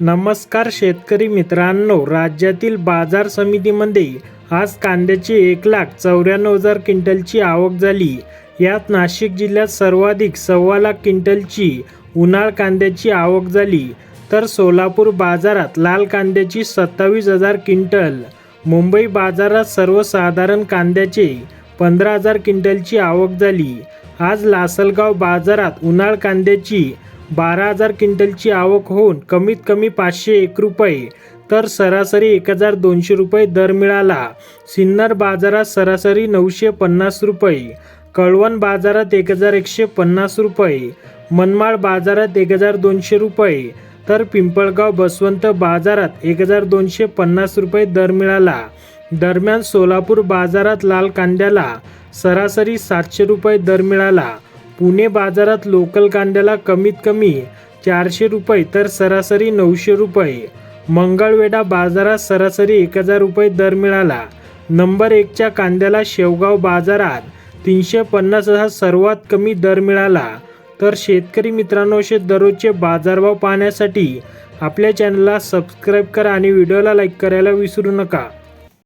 नमस्कार शेतकरी मित्रांनो राज्यातील बाजार समितीमध्ये आज कांद्याची एक लाख चौऱ्याण्णव हजार क्विंटलची आवक झाली. यात नाशिक जिल्ह्यात सर्वाधिक सव्वा लाख क्विंटलची उन्हाळ कांद्याची आवक झाली. तर सोलापूर बाजारात लाल कांद्याची सत्तावीस हजार क्विंटल मुंबई बाजारात सर्वसाधारण कांद्याचे पंधरा हजार क्विंटलची आवक झाली. आज लासलगाव बाजारात उन्हाळ कांद्याची बारा हजार क्विंटलची आवक होऊन कमीत कमी पाचशे एक रुपये तर सरासरी एक हजार दोनशे रुपये दर मिळाला. सिन्नर बाजारात सरासरी नऊशे पन्नास रुपये कळवण बाजारात एक हजार एकशे पन्नास रुपये मनमाड बाजारात एक हजार दोनशे रुपये तर पिंपळगाव बसवंत बाजारात एक हजार दोनशे पन्नास रुपये दर मिळाला. दरम्यान सोलापूर बाजारात लाल कांद्याला सरासरी सातशे रुपये दर मिळाला. पुणे बाजारात लोकल कांद्याला कमीत कमी चारशे रुपये तर सरासरी नऊशे रुपये. मंगळवेढा बाजारात सरासरी एक हजार रुपये दर मिळाला. नंबर एकच्या कांद्याला शेवगाव बाजारात तीनशे पन्नास हा सर्वात कमी दर मिळाला. तर शेतकरी मित्रांनो असे दररोजचे बाजारभाव पाहण्यासाठी आपल्या चॅनलला सबस्क्राईब करा आणि व्हिडिओला लाईक करायला विसरू नका.